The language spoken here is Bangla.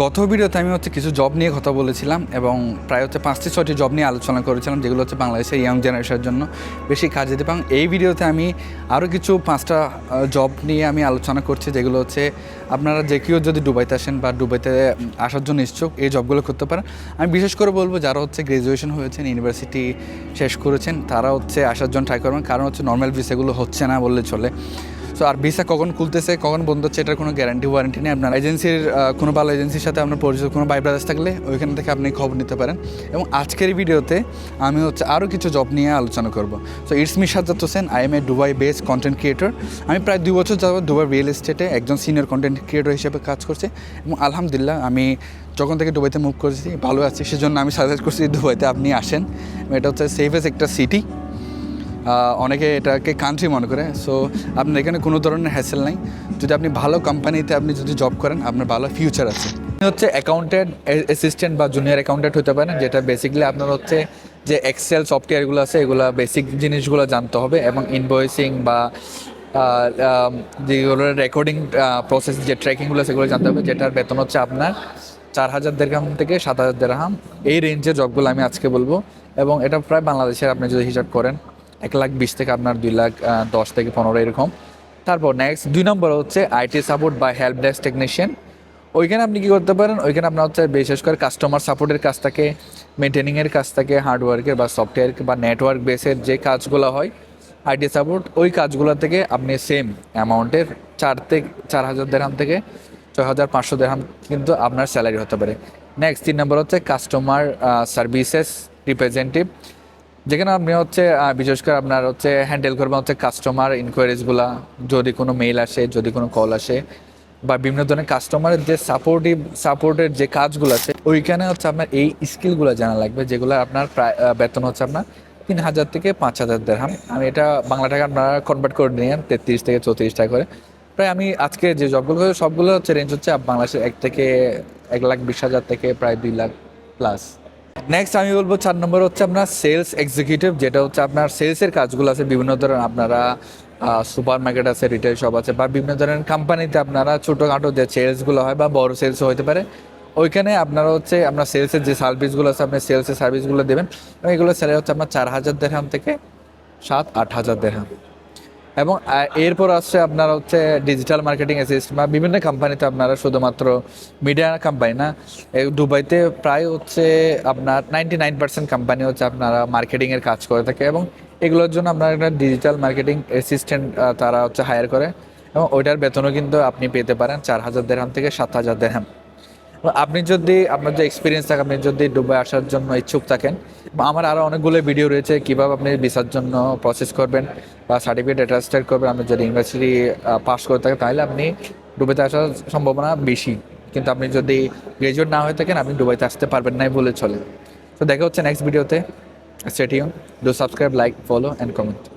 গত ভিডিওতে আমি হচ্ছে কিছু জব নিয়ে কথা বলেছিলাম এবং প্রায় হচ্ছে পাঁচটি, ছয়টি জব নিয়ে আলোচনা করেছিলাম, যেগুলো হচ্ছে বাংলাদেশের ইয়াং জেনারেশনের জন্য বেশি কাজে দিতে পারেন এই ভিডিওতে আমি আরও কিছু পাঁচটা জব নিয়ে আমি আলোচনা করছি, যেগুলো হচ্ছে আপনারা যে কেউ যদি দুবাইতে আসেন বা দুবাইতে আসার জন্য ইচ্ছুক, এই জবগুলো করতে পারেন। আমি বিশেষ করে বলব যারা হচ্ছে গ্রাজুয়েশন হয়েছেন ইউনিভার্সিটি শেষ করেছেন, তারা হচ্ছে আসার জন্য ট্রাই করবেন। কারণ হচ্ছে নর্মাল ভিসাগুলো হচ্ছে না বললে চলে। সো আর ভিসা কখন খুলতেছে, কখন বন্ধ হচ্ছে, এটার কোনো গ্যারান্টি ওয়ারেন্টি নেই আপনার। এজেন্সির কোনো ভালো এজেন্সির সাথে আপনার পরিচিত কোনো বাই ব্রাদার্স থাকলে ওইখান থেকে আপনি খবর নিতে পারেন। এবং আজকের ভিডিওতে আমি হচ্ছে আরও কিছু জব নিয়ে আলোচনা করব। So it's me Sajjad Hossain I am a Dubai base content creator আমি প্রায় দুই বছর যাব দুবাই রিয়েল এস্টেটে একজন সিনিয়র কন্টেন্ট ক্রিয়েটর হিসেবে কাজ করছি। এবং আলহামদুলিল্লাহ আমি যখন থেকে দুবাইতে মুভ করেছি, ভালো আছি, সেজন্য আমি সাজেস্ট করছি দুবাইতে আপনি আসেন। এটা হচ্ছে সেফেস্ট একটা সিটি অনেকে এটাকে কান্ট্রি মনে করে। সো আপনার এখানে কোনো ধরনের হ্যাসেল নাই। যদি আপনি ভালো কোম্পানিতে আপনি যদি জব করেন, আপনার ভালো ফিউচার আছে। আপনি হচ্ছে অ্যাকাউন্টেন্ট অ্যাসিস্ট্যান্ট বা জুনিয়র অ্যাকাউন্টেন্ট হতে পারেন, যেটা বেসিক্যালি আপনার হচ্ছে যে এক্সেল সফটওয়্যারগুলো আছে, এগুলো বেসিক জিনিসগুলো জানতে হবে এবং ইনভয়েসিং বা যেগুলো রেকর্ডিং প্রসেস যে ট্র্যাকিংগুলো সেগুলো জানতে হবে। যেটার বেতন হচ্ছে আপনার চার হাজার দেড়হাম থেকে সাত হাজার দেড়হাম। এই রেঞ্জের জবগুলো আমি আজকে বলব। এবং এটা প্রায় বাংলাদেশের আপনি যদি হিসাব করেন। এক লাখ বিশ থেকে আপনার দুই লাখ দশ থেকে পনেরো এরকম। তারপর নেক্সট দুই নম্বর হচ্ছে আইটি সাপোর্ট বা হেল্প ডেস্ক টেকনিশিয়ান ওইখানে আপনি কি করতে পারেন? ওইখানে আপনার হচ্ছে বিশেষ করে কাস্টমার সাপোর্টের কাজ থাকে মেনটেনিংয়ের কাজ থাকে হার্ডওয়ার্কের বা সফটওয়্যার বা নেটওয়ার্ক বেসের যে কাজগুলো হয় আইটি সাপোর্ট ওই কাজগুলো থেকে আপনি সেম অ্যামাউন্টের চার থেকে, চার হাজার দেড়হাম থেকে ছয় হাজার পাঁচশো দেড়হাম কিন্তু আপনার স্যালারি হতে পারে। নেক্সট তিন নম্বর হচ্ছে কাস্টমার সার্ভিসেস রিপ্রেজেন্টেটিভ যেখানে আপনি হচ্ছে বিশেষ করে আপনার হচ্ছে হ্যান্ডেল করবেন হচ্ছে কাস্টমার ইনকোয়ারিজগুলা যদি কোনো মেইল আসে, যদি কোনো কল আসে, বা বিভিন্ন ধরনের কাস্টমারের যে সাপোর্টিভ সাপোর্টের যে কাজগুলো আছে, ওইখানে হচ্ছে আপনার এই স্কিলগুলো জানা লাগবে, যেগুলো আপনার প্রায় বেতন হচ্ছে আপনার তিন হাজার থেকে পাঁচ হাজার দেড়হাম আমি এটা বাংলা টাকা আপনারা কনভার্ট করে নিয়ে তেত্রিশ থেকে চৌত্রিশ টাকা করে। প্রায় আমি আজকে যে জবগুলো সবগুলো হচ্ছে রেঞ্জ হচ্ছে বাংলাদেশের এক থেকে এক লাখ বিশ হাজার থেকে প্রায় দুই লাখ প্লাস নেক্সট আমি বলব চার নম্বর হচ্ছে আপনার সেলস এক্সিকিউটিভ যেটা হচ্ছে আপনার সেলসের কাজগুলো আছে, বিভিন্ন ধরনের আপনারা সুপার মার্কেট আছে রিটেল শপ আছে, বা বিভিন্ন ধরনের কোম্পানিতে আপনারা ছোটোখাটো যে সেলসগুলো হয় বা বড় সেলসও হতে পারে, ওইখানে আপনারা হচ্ছে আপনার সেলসের যে সার্ভিসগুলো আছে, আপনি সেলসের সার্ভিসগুলো দেবেন এগুলো স্যালারি হচ্ছে আপনার চার হাজার দেড়হাম থেকে সাত আট হাজার দেড়হাম। এবং এরপর আসছে আপনার হচ্ছে ডিজিটাল মার্কেটিং অ্যাসিস্ট বা বিভিন্ন কোম্পানিতে আপনারা শুধুমাত্র মিডিয়া কোম্পানি না দুবাইতে প্রায় হচ্ছে আপনার নাইনটি নাইন পার্সেন্ট কোম্পানি হচ্ছে আপনারা মার্কেটিংয়ের কাজ করে থাকে এবং এগুলোর জন্য আপনার একটা ডিজিটাল মার্কেটিং অ্যাসিস্ট্যান্ট তারা হচ্ছে হায়ার করে এবং ওইটার বেতনও কিন্তু আপনি পেতে পারেন চার হাজার দেড়হাম থেকে সাত হাজার দেড়হাম। আপনি যদি, আপনার যে এক্সপিরিয়েন্স থাকে, আপনি যদি দুবাই আসার জন্য ইচ্ছুক থাকেন আমার আরও অনেকগুলো ভিডিও রয়েছে, কীভাবে আপনি ভিসার জন্য প্রসেস করবেন, বা সার্টিফিকেট অ্যাটাস্টেড করবেন, আপনি যদি ইউনিভার্সিটি পাস করে থাকেন, তাহলে আপনি দুবাইতে আসার সম্ভাবনা বেশি। কিন্তু আপনি যদি গ্রাজুয়েট না হয়ে থাকেন, আপনি দুবাইতে আসতে পারবেন নাই বলে চলে। তো দেখা হচ্ছে নেক্সট ভিডিওতে stay tuned do subscribe like follow and comment